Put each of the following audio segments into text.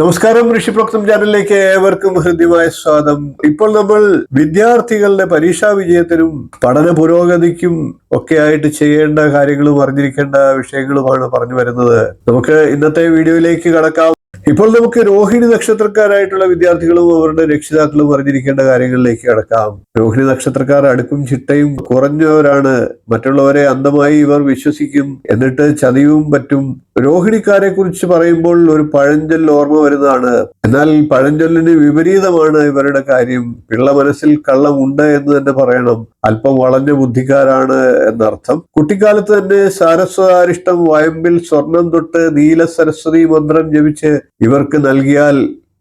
നമസ്കാരം ഋഷിപ്രോക്തം ചാനലിലേക്ക് ഏവർക്കും ഹൃദ്യമായ സ്വാഗതം. ഇപ്പോൾ നമ്മൾ വിദ്യാർത്ഥികളുടെ പരീക്ഷാ വിജയത്തിനും പഠന പുരോഗതിക്കും ഒക്കെ ആയിട്ട് ചെയ്യേണ്ട കാര്യങ്ങളും അറിഞ്ഞിരിക്കേണ്ട വിഷയങ്ങളുമാണ് പറഞ്ഞു വരുന്നത്. നമുക്ക് ഇന്നത്തെ വീഡിയോയിലേക്ക് കടക്കാം. ഇപ്പോൾ നമുക്ക് രോഹിണി നക്ഷത്രക്കാരായിട്ടുള്ള വിദ്യാർത്ഥികളും അവരുടെ രക്ഷിതാക്കളും അറിഞ്ഞിരിക്കേണ്ട കാര്യങ്ങളിലേക്ക് കടക്കാം. രോഹിണി നക്ഷത്രക്കാർ അടുക്കും ചിട്ടയും കുറഞ്ഞവരാണ്. മറ്റുള്ളവരെ അന്ധമായി ഇവർ വിശ്വസിക്കും. എന്നിട്ട് ചതിയും പറ്റും രോഹിണിക്കാരെ കുറിച്ച് പറയുമ്പോൾ ഒരു പഴഞ്ചൊല്ല് ഓർമ്മ വരുന്നതാണ്. എന്നാൽ പഴഞ്ചൊല്ലിന് വിപരീതമാണ് ഇവരുടെ കാര്യം. പിള്ള മനസ്സിൽ കള്ളമുണ്ട് എന്ന് തന്നെ പറയണം. അല്പം വളഞ്ഞ ബുദ്ധിക്കാരാണ് എന്നർത്ഥം. കുട്ടിക്കാലത്ത് തന്നെ സാരസ്വതാരിഷ്ടം വയമ്പിൽ സ്വർണം തൊട്ട് നീല സരസ്വതി മന്ത്രം ജപിച്ച് ഇവർക്ക് നൽകിയാൽ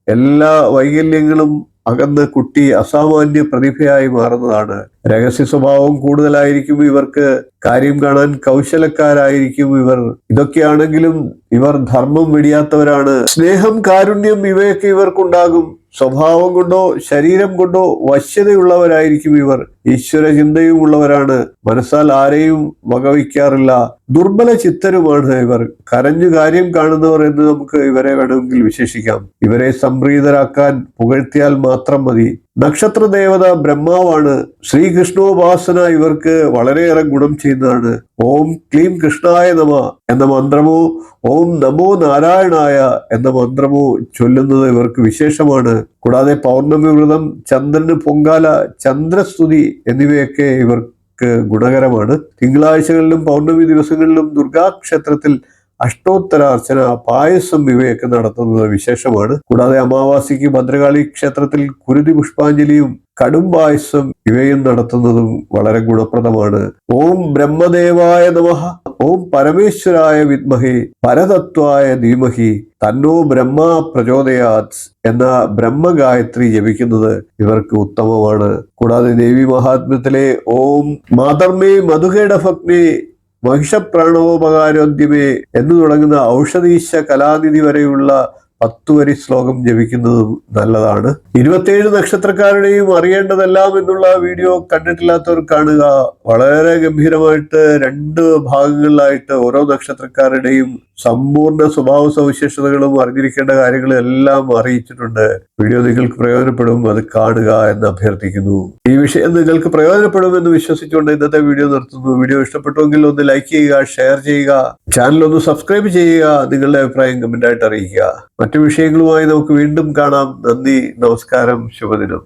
എല്ലാ വൈകല്യങ്ങളും അകന്ന് കുട്ടി അസാമാന്യ പ്രതിഭയായി മാറുന്നതാണ് രഹസ്യ സ്വഭാവം കൂടുതലായിരിക്കും ഇവർക്ക് കാര്യം കാണാൻ കൗശലക്കാരായിരിക്കും ഇവർ. ഇതൊക്കെയാണെങ്കിലും ഇവർ ധർമ്മം വെടിയാത്തവരാണ്. സ്നേഹം കാരുണ്യം ഇവയൊക്കെ ഇവർക്കുണ്ടാകും. സ്വഭാവം കൊണ്ടോ ശരീരം കൊണ്ടോ വശ്യതയുള്ളവരായിരിക്കും ഇവർ. ഈശ്വര ചിന്തയും ഉള്ളവരാണ്. മനസ്സാൽ ആരെയും വകവയ്ക്കാറില്ല. ദുർബല ചിത്തരുമാണ് ഇവർ. കരഞ്ഞു കാര്യം കാണുന്നവർ എന്ന് നമുക്ക് ഇവരെ വേണമെങ്കിൽ വിശേഷിക്കാം. ഇവരെ സംപ്രീതരാക്കാൻ പുകഴ്ത്തിയാൽ മാത്രം മതി. നക്ഷത്ര ദേവത ബ്രഹ്മാവാണ്. ശ്രീകൃഷ്ണോപാസന ഇവർക്ക് വളരെയേറെ ഗുണം ചെയ്യുന്നതാണ്. ഓം ക്ലീം കൃഷ്ണായ നമ എന്ന മന്ത്രമോ ഓം നമോ നാരായണായ എന്ന മന്ത്രമോ ചൊല്ലുന്നത് ഇവർക്ക് വിശേഷമാണ്. കൂടാതെ പൗർണമി വ്രതം ചന്ദ്രന് പൊങ്കാല ചന്ദ്രസ്തുതി എന്നിവയൊക്കെ ഇവർക്ക് ഗുണകരമാണ്. തിങ്കളാഴ്ചകളിലും പൗർണമി ദിവസങ്ങളിലും ദുർഗാക്ഷേത്രത്തിൽ അഷ്ടോത്തര അർച്ചന പായസം ഇവയൊക്കെ നടത്തുന്നത് വിശേഷമാണ്. കൂടാതെ അമാവാസിക്ക് ഭദ്രകാളി ക്ഷേത്രത്തിൽ കുരുതി പുഷ്പാഞ്ജലിയും കടും പായസം ഇവയും നടത്തുന്നതും വളരെ ഗുണപ്രദമാണ്. ഓം ബ്രഹ്മദേവായ നമഃ. ഓം പരമേശ്വരായ വിദ്മഹി. പരതത്വായ ധീമഹി. തന്നോ ബ്രഹ്മ പ്രചോദയാത് എന്ന ബ്രഹ്മഗായത്രി ജപിക്കുന്നത് ഇവർക്ക് ഉത്തമമാണ്. കൂടാതെ ദേവി മഹാത്മ്യത്തിലെ ഓം മാതർമേ മധുകേടഭഗ്നേ മഹിഷപ്രാണോപകാരോദ്യമേ എന്ന് തുടങ്ങുന്ന ഔഷധീശ കലാനിധി വരെയുള്ള പത്തു വരി ശ്ലോകം ജപിക്കുന്നത് നല്ലതാണ്. ഇരുപത്തേഴ് നക്ഷത്രക്കാരുടെയും അറിയേണ്ടതെല്ലാം എന്നുള്ള വീഡിയോ കണ്ടിട്ടില്ലാത്തവർ കാണുക. വളരെ ഗംഭീരമായിട്ട് രണ്ട് ഭാഗങ്ങളിലായിട്ട് ഓരോ നക്ഷത്രക്കാരുടെയും സമ്പൂർണ സ്വഭാവ സവിശേഷതകളും അറിഞ്ഞിരിക്കേണ്ട കാര്യങ്ങളും എല്ലാം അറിയിച്ചിട്ടുണ്ട്. വീഡിയോ നിങ്ങൾക്ക് പ്രയോജനപ്പെടും അത് കാണുക എന്ന് അഭ്യർത്ഥിക്കുന്നു. ഈ വിഷയം നിങ്ങൾക്ക് പ്രയോജനപ്പെടുമെന്ന് വിശ്വസിച്ചുകൊണ്ട് ഇന്നത്തെ വീഡിയോ നിർത്തുന്നു. വീഡിയോ ഇഷ്ടപ്പെട്ടുവെങ്കിൽ ഒന്ന് ലൈക്ക് ചെയ്യുക ഷെയർ ചെയ്യുക ചാനൽ ഒന്ന് സബ്സ്ക്രൈബ് ചെയ്യുക നിങ്ങളുടെ അഭിപ്രായം കമന്റായിട്ട് അറിയിക്കുക. മറ്റു വിഷയങ്ങളുമായി നമുക്ക് വീണ്ടും കാണാം. നന്ദി നമസ്കാരം ശുഭദിനം.